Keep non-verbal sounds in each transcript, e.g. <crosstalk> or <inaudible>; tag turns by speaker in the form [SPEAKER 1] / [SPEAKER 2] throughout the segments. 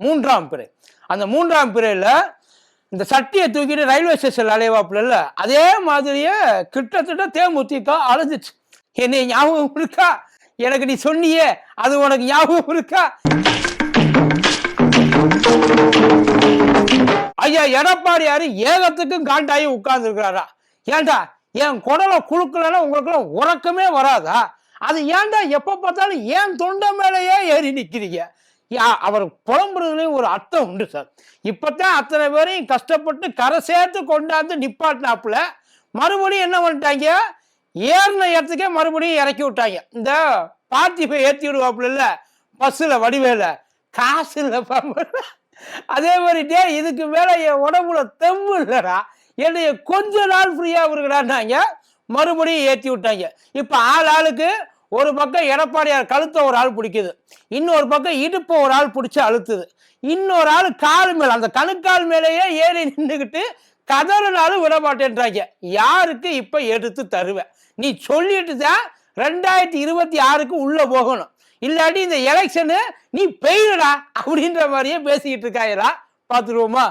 [SPEAKER 1] மூன்றாம் பிறை. அந்த மூன்றாம் பிறையில் இந்த சட்டியை தூக்கிட்டு ரயில்வே ஸ்டேஷன் அலைவாப்புல இல்லை அதே மாதிரியே கிட்டத்தட்ட தேமுதிக அழைஞ்சிச்சு என்னை ஞாபகம் இருக்கா? எனக்கு நீ சொன்னியே அது உனக்கு ஞாபகம் இருக்கா? ஐயா எடப்பாடியாரு ஏகத்துக்கும் காண்டாயி உட்கார்ந்து இருக்கிறாரா ஏன்டா என் குடலை குழுக்கலன்னா உங்களுக்குலாம் உறக்கமே வராதா? அது ஏன்டா எப்ப பார்த்தாலும் ஏன் தொண்டை மேலேயே ஏறி நிக்கிறீங்க? அவர் புலம்புறதுலேயும் ஒரு அர்த்தம் உண்டு சார். இப்போத்தான் அத்தனை பேரையும் கஷ்டப்பட்டு கரை சேர்த்து கொண்டாந்து நிப்பாட்டினாப்புல மறுபடியும் என்ன பண்ணிட்டாங்க? ஏறின இடத்துக்கே மறுபடியும் இறக்கி விட்டாங்க. இந்த பார்த்திபை போய் ஏற்றி விடுவாப்புல இல்லை பஸ்ஸில் வடிவேல காசு இல்லை பாம்பு அதே மாதிரி டே இதுக்கு மேலே என் உடம்புல தெம்பு இல்லைடா. என்னைய கொஞ்ச நாள் ஃப்ரீயாக இருக்கிறான்னாங்க மறுபடியும் ஏற்றி விட்டாங்க. இப்போ ஆள் ஆளுக்கு ஒரு பக்கம் எடப்பாடியார் கழுத்தை ஒரு ஆள் பிடிக்குது இன்னொரு பக்கம் இடுப்பை ஒரு ஆள் பிடிச்சி அழுத்துது. இன்னொரு ஆள் கால் மேல அந்த கணுக்கால் மேலேயே ஏறி நின்றுக்கிட்டு கதறினாலும் விடமாட்டேன்றாங்க யாருக்கு இப்ப எடுத்து தருவேன் நீ சொல்லிட்டு தான் ரெண்டாயிரத்தி இருபத்தி ஆறுக்கு உள்ள போகணும். இல்லாட்டி இந்த எலெக்ஷனு நீ பெய்யடா அப்படின்ற மாதிரியே பேசிக்கிட்டு இருக்காயடா. பார்த்துருவோமா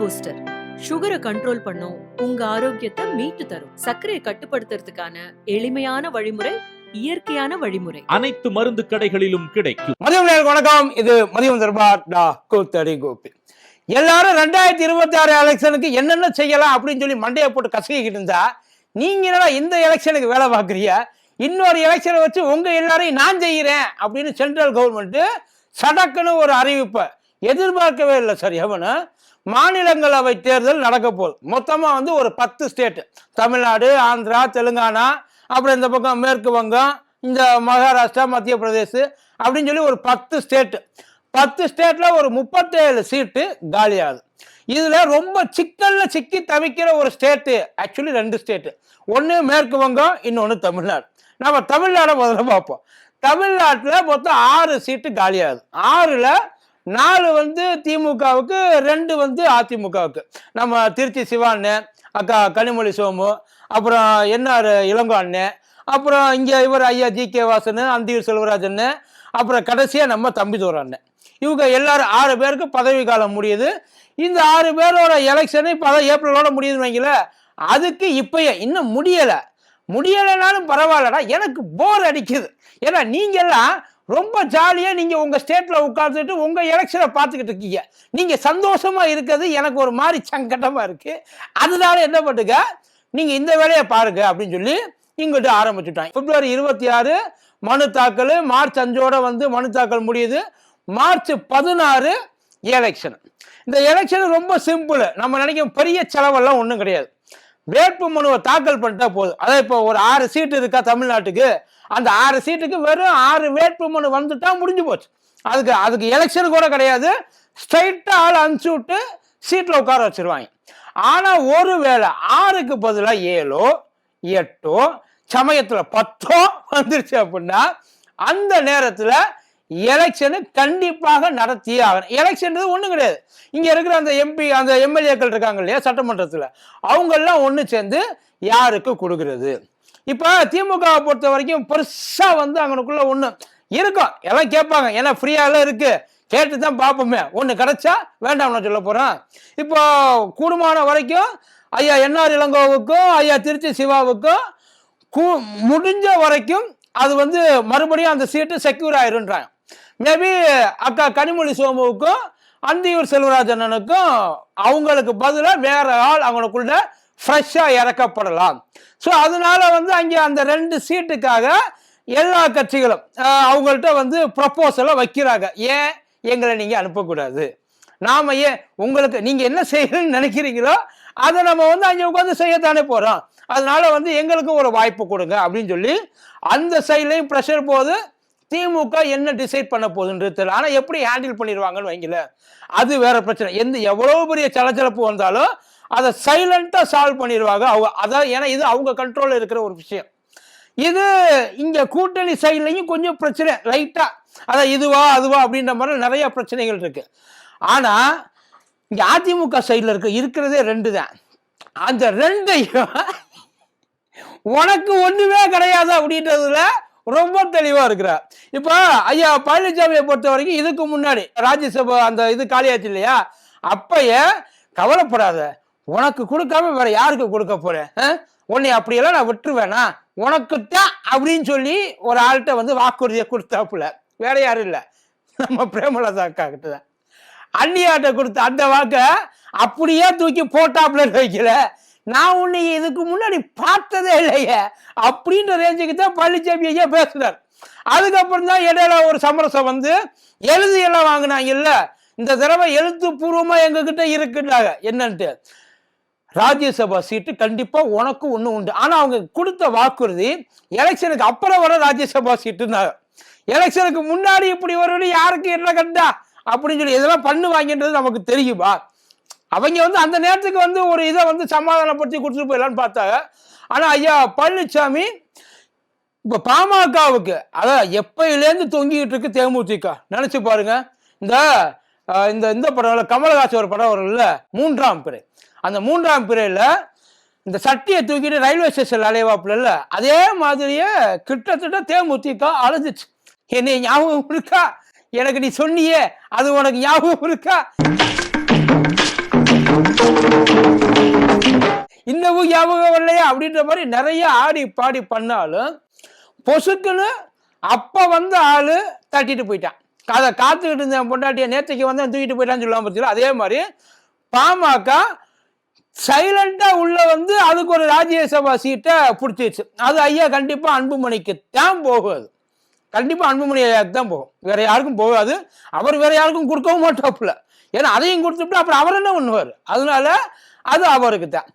[SPEAKER 2] பூஸ்டர் சுகரை கண்ட்ரோல் பண்ணும். உங்க ஆரோக்கியத்தை மீட்டு தரும். சர்க்கரையை கட்டுப்படுத்துறதுக்கான எளிமையான வழிமுறை இயற்கையான வழிமுறை.
[SPEAKER 3] அனைத்து மருந்து கடைகளிலும் கிடைக்கும்.
[SPEAKER 1] மதியம் வணக்கம். இது மதியம் தர்பார் டா கூத்தடி கோபி. எல்லாரும் ரெண்டாயிரத்தி இருபத்தி ஆறு எலெக்ஷனுக்கு என்னென்ன செய்யலாம் அப்படின்னு சொல்லி மண்டையை போட்டு கசக்கிக்கிட்டு இருந்தா நீங்க என்னடா இந்த எலெக்ஷனுக்கு வேலை பார்க்குறிய இன்னொரு எலெக்ஷனை வச்சு உங்க எல்லாரையும் நான் செய்கிறேன் அப்படின்னு சென்ட்ரல் கவர்மெண்ட் சடக்குன்னு ஒரு அறிவிப்பை எதிர்பார்க்கவே இல்லை சார் எவனு மாநிலங்களவை தேர்தல் நடக்க போகுது. மொத்தமாக வந்து ஒரு பத்து ஸ்டேட்டு தமிழ்நாடு ஆந்திரா தெலுங்கானா அப்புறம் இந்த பக்கம் மேற்கு வங்கம் இந்த மகாராஷ்டிரா மத்திய பிரதேஷ் அப்படின்னு சொல்லி ஒரு பத்து ஸ்டேட்டு பத்து ஸ்டேட்டில் ஒரு முப்பத்தேழு சீட்டு காலியாகுது. இதில் ரொம்ப சிக்கலில் சிக்கி தவிக்கிற ஒரு ஸ்டேட்டு ஆக்சுவலி ரெண்டு ஸ்டேட்டு ஒன்று மேற்கு வங்கம் இன்னொன்று தமிழ்நாடு. நம்ம தமிழ்நாடை முதல்ல பார்ப்போம். தமிழ்நாட்டில் மொத்தம் ஆறு சீட்டு காலியாகுது. ஆறில் நாலு வந்து திமுகவுக்கு ரெண்டு வந்து அதிமுகவுக்கு. நம்ம திருச்சி சிவான்னு அக்கா கனிமொழி சோமு அப்புறம் என்ஆர் இளங்கோ அண்ணன் அப்புறம் இங்கே இவர் ஐயா ஜி கே வாசன் அந்தியூர் செல்வராஜன் அப்புறம் கடைசியாக நம்ம தம்பிதோர் அண்ணன் இவங்க எல்லாரும் ஆறு பேருக்கு பதவி காலம் முடியுது. இந்த ஆறு பேரோட எலெக்ஷனு இப்போ அதான் ஏப்ரலோட முடியுதுன்னு வைங்களேன் அதுக்கு இப்பயே இன்னும் முடியலை. முடியலைனாலும் பரவாயில்லடா எனக்கு போர் அடிக்குது. ஏன்னா நீங்கள்லாம் ரொம்ப ஜாலியாக நீங்கள் உங்கள் ஸ்டேட்டில் உட்காந்துட்டு உங்கள் எலெக்ஷனை பார்த்துக்கிட்டு இருக்கீங்க. நீங்கள் சந்தோஷமாக இருக்கிறது எனக்கு ஒரு மாதிரி சங்கடமாக இருக்குது அதனால என்ன பண்ணுங்க? நீங்கள் இந்த வேலையை பாருங்க அப்படின்னு சொல்லி இங்கிட்டு ஆரம்பிச்சுட்டாங்க. பிப்ரவரி இருபத்தி ஆறு மனு தாக்கல் மார்ச் அஞ்சோட வந்து மனு தாக்கல் முடியுது. மார்ச் பதினாறு எலெக்ஷன் இந்த எலெக்ஷன் ரொம்ப சிம்பிள் நம்ம நினைக்கும் பெரிய செலவெல்லாம் ஒன்றும் கிடையாது. வேட்பு மனுவை தாக்கல் பண்ணிட்டா போதும். அதான் இப்போ ஒரு ஆறு சீட்டு இருக்கா தமிழ்நாட்டுக்கு? அந்த ஆறு சீட்டுக்கு வெறும் ஆறு வேட்பு மனு வந்துட்டா முடிஞ்சு போச்சு. அதுக்கு அதுக்கு எலெக்ஷன் கூட கிடையாது. ஸ்ட்ரைட்டாக ஆள் அனுப்பிச்சி விட்டு சீட்டில் உட்கார வச்சிருவாங்க. ஆனால் ஒரு வேளை ஆறுக்கு பதிலாக ஏழோ எட்டோ சமயத்தில் பத்தோ வந்துருச்சு அப்படின்னா அந்த நேரத்தில் எலெக்ஷனு கண்டிப்பாக நடத்தியே ஆகணும். எலெக்ஷன் ஒன்றும் கிடையாது. இங்கே இருக்கிற அந்த எம்பி அந்த எம்எல்ஏக்கள் இருக்காங்க இல்லையா சட்டமன்றத்தில். அவங்கெல்லாம் ஒன்று சேர்ந்து யாருக்கு கொடுக்கறது? இப்போ திமுகவை பொறுத்த வரைக்கும் பெருசாக வந்து அங்கனுக்குள்ள ஒன்று இருக்கும். எல்லாம் கேட்பாங்க ஏன்னா ஃப்ரீயாலாம் இருக்கு. கேட்டு தான் பார்ப்போமே. ஒன்று கிடைச்சா வேண்டாம் நான் சொல்ல போகிறேன் இப்போ கூடுமான வரைக்கும் ஐயா என்ஆர் இளங்கோவுக்கும் ஐயா திருச்சி சிவாவுக்கும் கூ முடிஞ்ச வரைக்கும் அது வந்து மறுபடியும் அந்த சீட்டு செக்யூர் ஆயிருன்றாங்க. மேபி அக்கா கனிமொழி சோமுவுக்கும் அந்தியூர் செல்வராஜனனுக்கும் அவங்களுக்கு பதிலாக வேற ஆள் அவங்களுக்குள்ள ஃப்ரெஷ்ஷாக இறக்கப்படலாம். ஸோ அதனால வந்து அங்கே அந்த ரெண்டு சீட்டுக்காக எல்லா கட்சிகளும் அவங்கள்ட்ட வந்து ப்ரப்போசலை வைக்கிறாங்க. ஏன் எங்களை நீங்கள் அனுப்பக்கூடாது? நாம் ஏன் உங்களுக்கு நீங்கள் என்ன செய்யணும்னு நினைக்கிறீங்களோ அதை நம்ம வந்து அங்கே உட்காந்து செய்யத்தானே போகிறோம் அதனால வந்து எங்களுக்கு ஒரு வாய்ப்பு கொடுங்க அப்படின்னு சொல்லி அந்த சைட்லையும் ப்ரெஷர் போகுது திமுக என்ன டிசைட் பண்ண போகுதுன்றது தெரியல. ஆனால் எப்படி ஹேண்டில் பண்ணிடுவாங்கன்னு வைங்கள அது வேற பிரச்சனை. எந்த எவ்வளோ பெரிய சலச்சலப்பு வந்தாலும் அதை சைலண்டாக சால்வ் பண்ணிடுவாங்க. அவங்க அதான் ஏன்னா இது அவங்க கண்ட்ரோலில் இருக்கிற ஒரு விஷயம். இது இங்கே கூட்டணி சைட்லையும் கொஞ்சம் பிரச்சனை லைட்டாக அதான் இதுவா அதுவா அப்படின்ற மாதிரி நிறைய பிரச்சனைகள் இருக்கு. ஆனால் இங்கே அதிமுக சைடில் இருக்க இருக்கிறதே ரெண்டு தான். அந்த ரெண்டையும் உனக்கு ஒன்றுமே கிடையாது அப்படின்றதுல ரொம்ப தெளிவாக இருக்கிறார் இப்போ ஐயா பழனிசாமியை பொறுத்த வரைக்கும் இதுக்கு முன்னாடி ராஜ்யசபா அந்த இது காலியாச்சு இல்லையா? அப்பயே கவலைப்படாத. உனக்கு கொடுக்காம வேற யாருக்கு கொடுக்க போறேன் உன்னை அப்படியெல்லாம் நான் விட்டுருவேனா? உனக்குத்தான் அப்படின்னு சொல்லி ஒரு ஆள்கிட்ட வந்து வாக்குறுதியை கொடுத்தாப்புல. வேற யாரும் இல்லை. நம்ம பிரேமலதா அக்கா கிட்ட தான். அண்ணியாட்ட கொடுத்த அந்த வாக்கை அப்படியே தூக்கி போட்டாப்புல வைக்கல. நான் உன்னை இதுக்கு முன்னாடி பார்த்ததே இல்லையே. அப்படின்ற ரேஞ்சுக்கு தான் பழனிசாமி ஐயா பேசுறார் அதுக்கப்புறம் தான் இடையில ஒரு சமரசம் வந்து எழுதி எல்லாம் வாங்கினாங்க இல்ல. இந்த தடவை எழுத்துப்பூர்வமா எங்ககிட்ட இருக்குன்றாங்க என்னன்ட்டு. ராஜ்யசபா சீட்டு கண்டிப்பா உனக்கு ஒண்ணு உண்டு. ஆனா அவங்க கொடுத்த வாக்குறுதி எலெக்ஷனுக்கு அப்புறம் வர ராஜ்யசபா சீட்டுனாங்க எலெக்ஷனுக்கு முன்னாடி இப்படி வரும்னு யாருக்கு என்ன கண்டா? அப்படின்னு சொல்லி இதெல்லாம் பண்ணுவாங்கன்றது நமக்கு தெரியுமா? அவங்க வந்து அந்த நேரத்துக்கு வந்து ஒரு இதை வந்து சமாதானப்படுத்தி கொடுத்துட்டு போயிடலான்னு பார்த்தாங்க. ஆனா ஐயா பழனிசாமி இப்ப பாமகவுக்கு அதான் எப்பயிலேருந்து தொங்கிட்டு இருக்கு தேமுதிக? நினைச்சு பாருங்க. இந்த இந்த இந்த படம் கமலஹாசன் ஒரு படம் வரும்ல மூன்றாம் பிறை. அந்த மூன்றாம் பிறையில் இந்த சட்டியை தூக்கிட்டு ரயில்வே ஸ்டேஷன் அலைவாப்புல அதே மாதிரியே கிட்டத்தட்ட தேமுதிக அழுதுச்சு. என்னை ஞாபகம் இருக்கா? எனக்கு நீ சொன்னியே அது உனக்கு ஞாபகம் இருக்கா? இன்னமும் ஞாபகம் இல்லையா அப்படின்ற மாதிரி நிறைய ஆடி பாடி பண்ணாலும் பொசுக்குன்னு அப்ப வந்த ஆளு தட்டிட்டு போயிட்டான். அதை காத்துக்கிட்டு இருந்தேன் பொண்டாட்டிய நேற்றுக்கு வந்து தூக்கிட்டு போயிட்டான்னு சொல்லுவாங்க பார்த்தீங்களா அதே மாதிரி பாமக சைலண்டா உள்ள வந்து அதுக்கு ஒரு ராஜ்யசபா சீட்டை பிடிச்சிருச்சு. அது ஐயா கண்டிப்பா அன்புமணிக்கு தான் போகுது. கண்டிப்பா அன்புமணி ஐயாவுக்கு தான் போகும். வேற யாருக்கும் போகாது. அவர் வேற யாருக்கும் கொடுக்கவும் மாட்டாப்புல. ஏன்னா அதையும் கொடுத்துட்டு அப்புறம் அவர் என்ன பண்ணுவார்? அதனால அது அவருக்கு தான்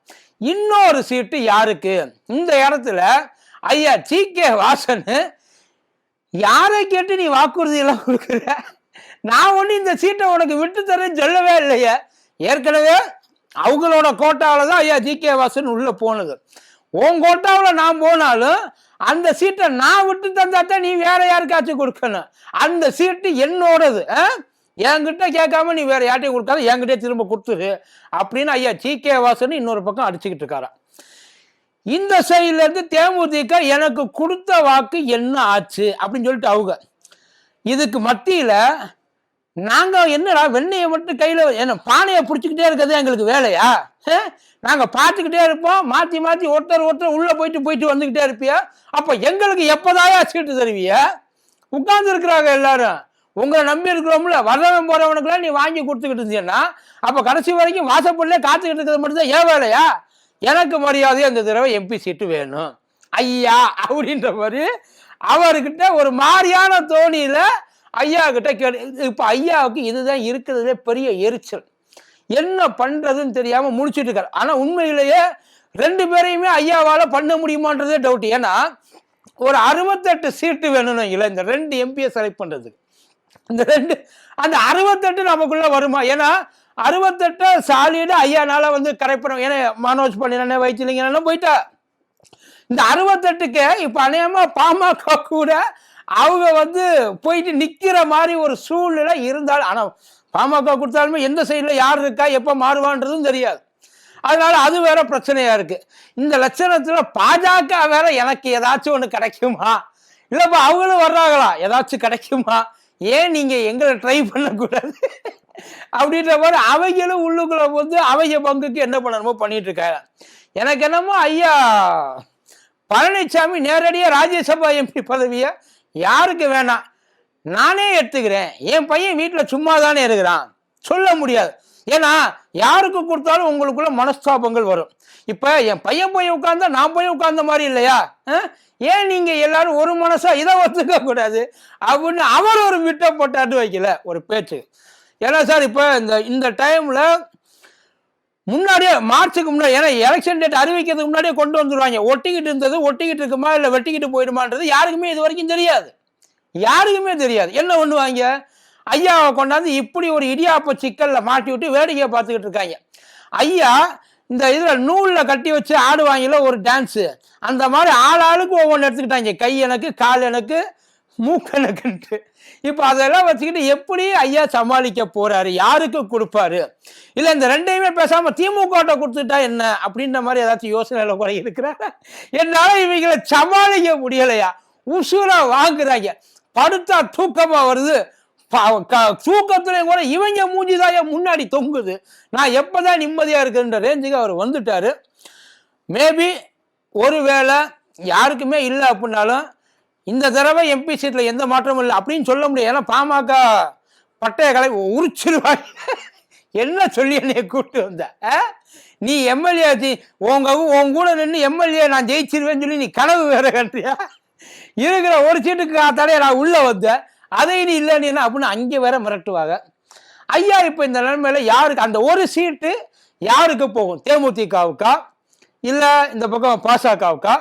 [SPEAKER 1] இன்னொரு சீட்டு யாருக்கு? இந்த இடத்துல ஐயா டி கே வாசன் யாரை கேட்டு நீ வாக்குறுதி எல்லாம் கொடுக்குற? நான் ஒண்ணு இந்த சீட்டை உனக்கு விட்டு தரேன்னு சொல்லவே இல்லையே. ஏற்கனவே அவங்களோட கோட்டாவில் தான் ஐயா ஜி கே வாசன் உள்ளே போனது. உன் கோட்டாவில் நான் போனாலும் அந்த சீட்டை நான் விட்டு தந்தாத்தான் நீ வேற யாருக்காச்சும் கொடுக்கணும். அந்த சீட்டு என்னோடது என்கிட்ட கேட்காம நீ வேற யார்ட்டையும் கொடுக்காத என்கிட்டயே திரும்ப கொடுத்துரு அப்படின்னு ஐயா ஜி கே வாசன் இன்னொரு பக்கம் அடிச்சுக்கிட்டு இருக்காராம் இந்த சைட்லேருந்து தேமுதிக எனக்கு கொடுத்த வாக்கு என்ன ஆச்சு அப்படின்னு சொல்லிட்டு அவங்க. இதுக்கு மத்தியில் நாங்கள் என்னடா வெண்ணெயை மட்டும் கையில் என்ன பானையை பிடிச்சிக்கிட்டே இருக்கிறது எங்களுக்கு வேலையா? நாங்கள் பார்த்துக்கிட்டே இருப்போம். மாற்றி மாற்றி ஒருத்தர் ஒருத்தர் உள்ளே போயிட்டு போயிட்டு வந்துக்கிட்டே இருப்பியா? அப்போ எங்களுக்கு எப்போதாயா சீட்டு தருவிய? உட்கார்ந்துருக்குறாங்க எல்லாரும். உங்களை நம்பி இருக்கிறோம்ல வரவன் போகிறவனுக்குலாம் நீ வாங்கி கொடுத்துக்கிட்டு இருந்தீங்கன்னா அப்போ கடைசி வரைக்கும் வாசப்படிலே காத்துக்கிட்டு இருக்கிறது மட்டும்தான் ஏன் வேலையா? எனக்கு மரியாதையாக இந்த தடவை எம்பி சீட்டு வேணும். ஐயா அப்படின்ற மாதிரி அவர்கிட்ட ஒரு மாதிரியான தோணியில் ஐயா கிட்ட கேடு இப்போ ஐயாவுக்கு இதுதான் இருக்கிறதுலே பெரிய எரிச்சல். என்ன பண்ணுறதுன்னு தெரியாமல் முடிச்சிட்டு இருக்காரு. ஆனால் உண்மையிலேயே ரெண்டு பேரையுமே ஐயாவால் பண்ண முடியுமான்றதே டவுட் ஏன்னா ஒரு அறுபத்தெட்டு சீட்டு வேணும்னு இல்லை இந்த ரெண்டு எம்பியை செலக்ட் பண்ணுறதுக்கு இந்த ரெண்டு அந்த அறுபத்தெட்டு நமக்குள்ளே வருமா? ஏன்னா அறுபத்தெட்டு சாலிடு ஐயானால வந்து கரைப்படம் ஏன்னா மனோஜ் பண்ணிடனே வைத்திலிங்கன்னு போயிட்டா. இந்த அறுபத்தெட்டுக்கு இப்போ அநேகமாக பாமக கூட அவங்க வந்து போயிட்டு நிக்கிற மாதிரி ஒரு சூழ்நிலை இருந்தால் ஆனா பாமக கொடுத்தாலுமே எந்த சைடுல யார் இருக்கா எப்ப மாறுவான்றதும் தெரியாது. அதனால அது வேற பிரச்சனையா இருக்கு. இந்த லட்சணத்துல பாஜக வேற எனக்கு ஏதாச்சும் ஒண்ணு கிடைக்குமா? இல்லப்பா அவங்களும் வர்றாங்களா? ஏதாச்சும் கிடைக்குமா? ஏன் நீங்க எங்களை ட்ரை பண்ணக்கூடாது? அப்படின்ற மாதிரி அவைகளும் உள்ளுக்குள்ள வந்து அவைய பங்குக்கு என்ன பண்ணணுமோ பண்ணிட்டு இருக்காங்க. எனக்கு என்னமோ ஐயா பழனிசாமி நேரடியாக ராஜ்யசபா எம்பி பதவியை யாருக்கு வேணாம். நானே எடுத்துக்கிறேன். என் பையன் வீட்டில் சும்மா தானே இருக்கிறான். சொல்ல முடியாது. ஏன்னா யாருக்கு கொடுத்தாலும் உங்களுக்குள்ள மனஸ்தாபங்கள் வரும். இப்போ என் பையன் போய் உட்கார்ந்தா நான் போய் உட்கார்ந்த மாதிரி இல்லையா? ஏன் நீங்கள் எல்லாரும் ஒரு மனசாக இதை ஒத்துக்க கூடாது? அப்படின்னு அவர் ஒரு விட்ட போட்டாட்டு வைக்கல ஒரு பேச்சு. ஏன்னா சார் இப்போ இந்த இந்த டைமில் முன்னாடியே மார்ச்சுக்கு முன்னாடி ஏன்னா எலெக்ஷன் டேட் அறிவிக்கிறதுக்கு முன்னாடியே கொண்டு வந்துருவாங்க. ஒட்டிக்கிட்டு இருந்தது ஒட்டிக்கிட்டு இருக்குமா இல்லை வெட்டிக்கிட்டு போயிடுமான்றது யாருக்குமே இது வரைக்கும் தெரியாது. யாருக்குமே தெரியாது. என்ன பண்ணுவாங்க? ஐயாவை கொண்டாந்து இப்படி ஒரு இடியாப்ப சிக்கலில் மாட்டி விட்டு வேடிக்கையை பார்த்துக்கிட்டு இருக்காங்க. ஐயா இந்த இதில் நூலில் கட்டி வச்சு ஆடுவாங்கல்ல ஒரு டான்ஸு அந்த மாதிரி ஆள் ஆளுக்கு ஒவ்வொன்று எடுத்துக்கிட்டாங்க. கை எனக்கு கால் எனக்கு மூக்கணக்குன்ட்டு இப்போ அதெல்லாம் வச்சுக்கிட்டு எப்படி ஐயா சமாளிக்க போறாரு? யாருக்கு கொடுப்பாரு? இல்லை இந்த ரெண்டையுமே பேசாம திமுகட்ட கொடுத்துட்டா என்ன? அப்படின்ற மாதிரி ஏதாச்சும் யோசனையில கூட இருக்கிறாரா என்னால இவங்களை சமாளிக்க முடியலையா? உசுரா வாங்குறாங்க. படுத்தா தூக்கமா வருது. ப- க- கூட இவங்க மூஞ்சிதான் முன்னாடி தொங்குது. நான் எப்பதான் நிம்மதியா இருக்குன்ற ரேஞ்சுக்கு அவர் வந்துட்டாரு. மேபி ஒருவேளை யாருக்குமே இல்லை அப்படின்னாலும் இந்த தடவை எம்பி சீட்டில் எந்த மாற்றமும் இல்லை அப்படின்னு சொல்ல முடியாது. ஏன்னா பாமக பட்டைய கலை உரிச்சிருவாங்க <laughs> என்ன சொல்லி என்னைய கூப்பிட்டு வந்த? ஆ? நீ எம்எல்ஏ உங்க உன் கூட நின்று எம்எல்ஏ நான் ஜெயிச்சிருவேன்னு சொல்லி நீ கனவு வேற கண்டியா இருக்கிற ஒரு சீட்டுக்கு ஆத்தாலே நான் உள்ள வந்தேன் அதை நீ இல்லைன்னு அப்படின்னு அங்கே வேற மிரட்டுவாங்க ஐயா இப்போ இந்த நிலைமையில யாருக்கு அந்த ஒரு சீட்டு யாருக்கு போகும்? தேமுதிகவுக்கா? இல்லை இந்த பக்கம் பாசகவுக்கா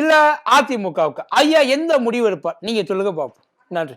[SPEAKER 1] இல்லை அதிமுகவுக்கு. ஐயா எந்த முடிவு எடுப்பார்? நீங்கள் சொல்லுங்க பார்ப்போம் நன்றி.